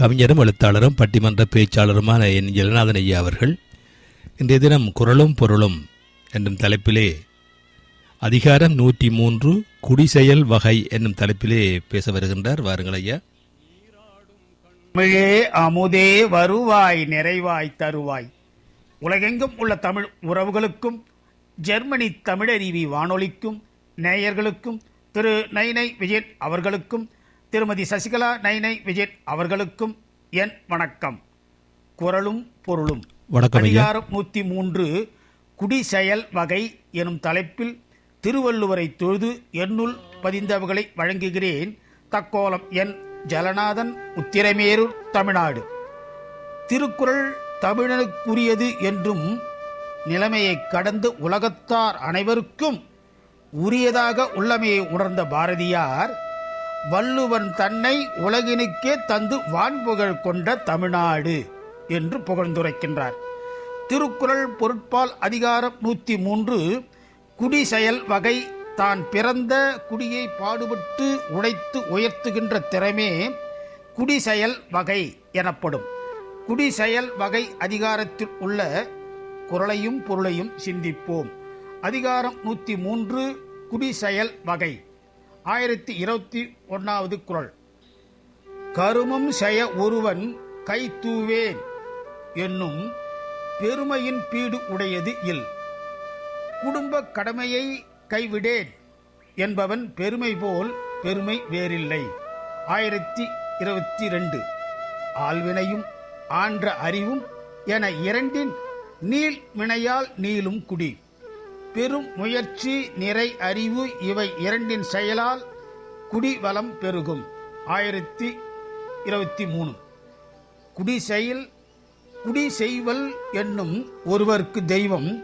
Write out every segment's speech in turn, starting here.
கவிஞரும் எழுத்தாளரும் பட்டிமன்ற பேச்சாளருமான என் ஜெகநாதன் ஐயா அவர்கள் இன்றைய தினம் குரலும் பொருளும் என்னும் தலைப்பிலே அதிகாரம் நூற்றி மூன்று குடிசெயல் வகை என்னும் தலைப்பிலே பேச வருகின்றார். வாருங்கள் ஐயா. தமிழே அமுதே வருவாய் நிறைவாய் தருவாய். உலகெங்கும் உள்ள தமிழ் உறவுகளுக்கும் ஜெர்மனி தமிழறிவி வானொலிக்கும் நேயர்களுக்கும் திரு நைனை விஜயன் அவர்களுக்கும் திருமதி சசிகலா நைனை விஜயன் அவர்களுக்கும் என் வணக்கம். குரலும் பொருளும். வணக்கம் அதிகாரம் நூத்தி மூன்று குடிசெயல் வகை எனும் தலைப்பில் திருவள்ளுவரை தொழுது என்னுள் பதிந்தவர்களை வழங்குகிறேன். தக்கோலம் என் ஜலநாதன் உத்திரமேரூர் தமிழ்நாடு. திருக்குறள் தமிழனுக்குரியது என்றும் நிலைமையை கடந்து உலகத்தார் அனைவருக்கும் உரியதாக உள்ளமையை உணர்ந்த பாரதியார் வள்ளுவன் தன்னை உலகினுக்கே தந்து வான்புகழ் கொண்ட தமிழ்நாடு என்று புகழ்ந்துரைக்கின்றார். திருக்குறள் பொருட்பால் அதிகாரம் நூற்றி மூன்று குடிசெயல் வகை தான் பிறந்த குடியை பாடுபட்டு உடைத்து உயர்த்துகின்ற திறமே குடிசெயல் வகை எனப்படும். குடிசெயல் வகை அதிகாரத்தில் உள்ள குரலையும் பொருளையும் சிந்திப்போம். அதிகாரம் நூற்றி மூன்று குடிசெயல் வகை. ஆயிரத்தி இருபத்தி ஒன்னாவது குரல். கருமம் செய ஒருவன் கை தூவேன் என்னும் பெருமையின் பீடு உடையது இல். குடும்ப கடமையை கைவிடேன் என்பவன் பெருமை போல் பெருமை வேறில்லை. ஆயிரத்தி இருபத்தி ரெண்டு. ஆள்வினையும் ஆன்ற அறிவும் என இரண்டின் நீள் வினையால் நீளும் குடி. பெரும் முயற்சி நிறை அறிவு இவை இரண்டின் செயலால் குடிவளம் பெருகும். ஆயிரத்தி இருபத்தி மூணு. குடி செயல் குடி செய்வல் என்னும் ஒருவருக்கு தெய்வம்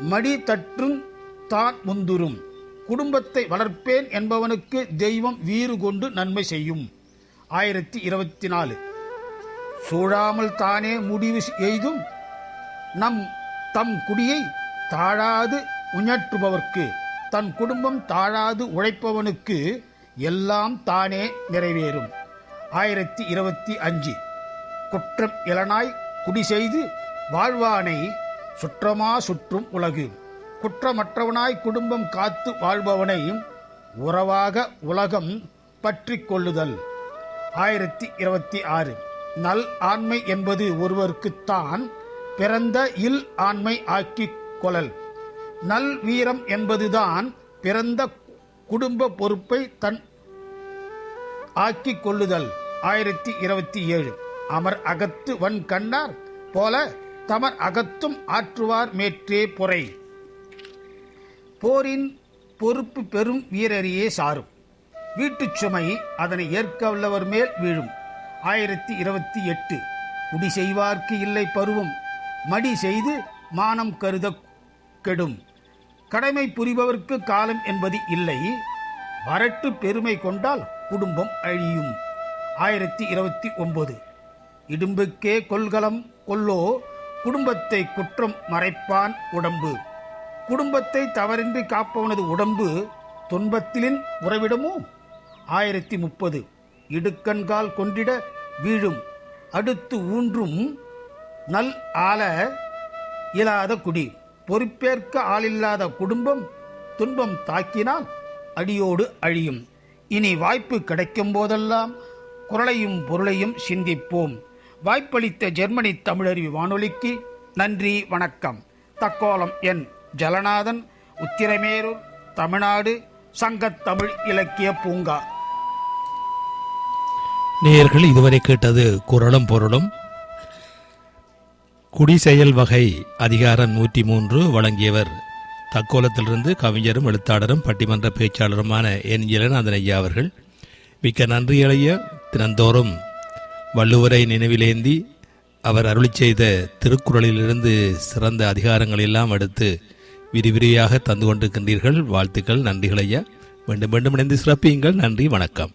மடி தற்றும் தான் முந்துரும் குடும்பத்தை வளர்ப்பேன் என்பவனுக்கு தெய்வம் வீறு கொண்டு நன்மை செய்யும். ஆயிரத்தி இருபத்தி நாலு. சூழாமல் தானே முடிவு எய்தும். நம் தம் குடியை தாழாது உணற்றுபவர்க்கு தன் குடும்பம் தாழாது உழைப்பவனுக்கு எல்லாம் தானே நிறைவேறும். ஆயிரத்தி இருபத்தி அஞ்சு. குற்றம் இளனாய் குடி செய்து வாழ்வானை சுற்றமா சுற்றும் உலகு. குற்றமற்றவனாய் குடும்பம் காத்து வாழ்பவனை உறவாக உலகம் பற்றி கொள்ளுதல். ஆயிரத்தி இருபத்தி ஆறு. நல் ஆண்மை என்பது ஒருவருக்குத்தான் பிறந்த இல் ஆண்மை ஆக்கிக் கொள்ளல். நல் வீரம் என்பதுதான் பிறந்த குடும்ப பொறுப்பை தன் ஆக்கி கொள்ளுதல் ஆயிரத்தி இருபத்தி ஏழு. அமர் அகத்து வன் கண்ணார் போல தமர் அகத்தும் ஆற்றுவார் மேற்றே பொறை. போரின் பொறுப்பு பெரும் வீரரியே சாரும். வீட்டுச் சுமை அதனை ஏற்க உள்ளவர் மேல் வீழும். ஆயிரத்தி இருபத்தி எட்டு. குடி செய்வார்க்கு இல்லை பருவம். மடி செய்து மானம் கருதக் கெடும். கடமை புரிபவர்க்கு காலம் என்பது இல்லை. வரட்டு பெருமை கொண்டால் குடும்பம் அழியும். ஆயிரத்தி இருபத்தி ஒன்பது. இடும்புக்கே கொள்கலம் கொல்லோ குடும்பத்தை குற்றம் மறைப்பான் உடம்பு. குடும்பத்தை தவறின்றி காப்பவனது உடம்பு துன்பத்திலின் உறவிடமோ? ஆயிரத்தி முப்பது. இடுக்கண்கால் கொண்டிட வீழும். அடுத்து ஊன்றும். நல் ஆள இயலாத குடி. பொறுப்பேற்க ஆளில்லாத குடும்பம் துன்பம் தாக்கினால் அடியோடு அழியும். இனி வாய்ப்பு கிடைக்கும் போதெல்லாம் குரலையும் பொருளையும் சிந்திப்போம். வாய்ப்பளித்த ஜெர்மனி தமிழறிவு வானொலிக்கு நன்றி வணக்கம். தக்கோலம் என் ஜலநாதன் உத்திரமேரூர் தமிழ்நாடு சங்கத்தமிழ் இலக்கிய பூங்கா. நேயர்கள் இதுவரை கேட்டது குரலும் பொருளும். குடிசெயல் வகை அதிகாரம் நூற்றி மூன்று வழங்கியவர். தக்கோலத்திலிருந்து கவிஞரும் எழுத்தாளரும் பட்டிமன்ற பேச்சாளருமான என். இளநாதன் ஐயா அவர்கள். மிக்க நன்றி இளைய தினந்தோறும் வள்ளுவரை நினைவிலேந்தி அவர் அருளி செய்த திருக்குறளிலிருந்து சிறந்த அதிகாரங்கள் எல்லாம் எடுத்து விரிவிரியாக தந்து கொண்டிருக்கின்றீர்கள். வாழ்த்துக்கள் நன்றிகள் ஐயா. மீண்டும் மீண்டும் இணைந்து சிறப்பியுங்கள். நன்றி வணக்கம்.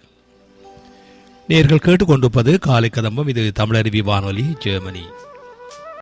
நேர்கள் கேட்டுக்கொண்டிருப்பது காலை கதம்பம் இது தமிழருவி வானொலி ஜெர்மனி.